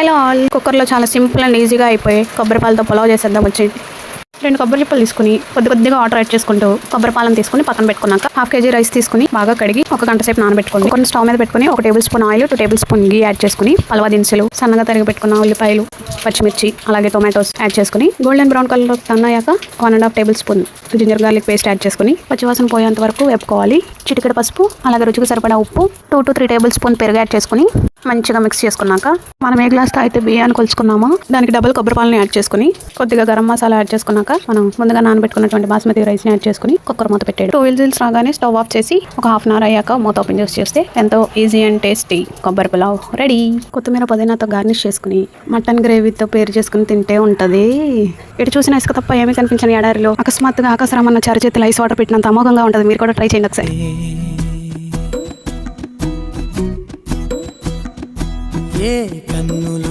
Hello all కుక్కర్లో చాలా simple and ఈజీగా అయిపోయి కొబ్బరి పాలతో పులావ్ చేసేద్దాం వచ్చి రెండు కొబ్బరి చిప్పలు తీసుకుని కొద్ది కొద్దిగా వాటర్ యాడ్ చేసుకుంటూ కొబ్బరి పాలను తీసుకుని పక్కన పెట్టుకున్నాక హాఫ్ కేజీ రైస్ తీసుకుని బాగా కడిగి ఒక గంట సేపు నానబెట్టుకోండి. కొన్ని స్టవ్ మీద పెట్టుకుని ఒక tablespoon oil two tablespoon ghee add చేసుకుని పలవ దినుసులు సన్నగా తరిగి పెట్టుకున్న ఉల్లిపాయలు పచ్చిమిర్చి అలాగే టొమాటోస్ యాడ్ చేసుకుని golden brown colour తన్నయ్యాక one and half tablespoon ginger garlic paste add చేసుకుని పచ్చివాసన పోయేంత వరకు వేపుకోవాలి. చిటికెడ పసుపు అలాగే రుచికి సరిపడా ఉప్పు two to three tablespoon పెరుగు యాడ్ చేసుకుని మంచిగా మిక్స్ చేసుకున్నాక మనం ఏ గ్లాస్తో అయితే బియ్యాన్ని కొలుచుకున్నామో దానికి డబుల్ కొబ్బరి పాలను యాడ్ చేసుకుని కొద్దిగా గరం మసాలా యాడ్ చేసుకున్నాక మనం ముందుగా నానబెట్టుకున్నటువంటి బాస్మతి రైస్ని యాడ్ చేసుకుని కుక్కర్ మూత పెట్టాడు టూ విజిల్స్ రాగానే స్టవ్ ఆఫ్ చేసి ఒక హాఫ్ అన్ అవర్ అయ్యాక మూత ఓపెన్ చేసి చేస్తే ఎంతో ఈజీ అండ్ టేస్టీ కొబ్బరి పులావ్ రెడీ కొత్తిమీర పుదీనాతో గార్నిష్ చేసుకుని మటన్ గ్రేవీతో పేరు చేసుకుని తింటే ఉంటుంది. ఇటు చూసిన ఇసుక తప్ప ఏమీ కనిపించని ఎడారిలో అకస్మాత్తుగా ఆకాశరామన్న చరిచేతులు ఐస్ వాటర్ పెట్టినంత అమోఘంగా ఉంటుంది. మీరు కూడా ట్రై చేయండి ఒకసారి. ఏ కన్నులు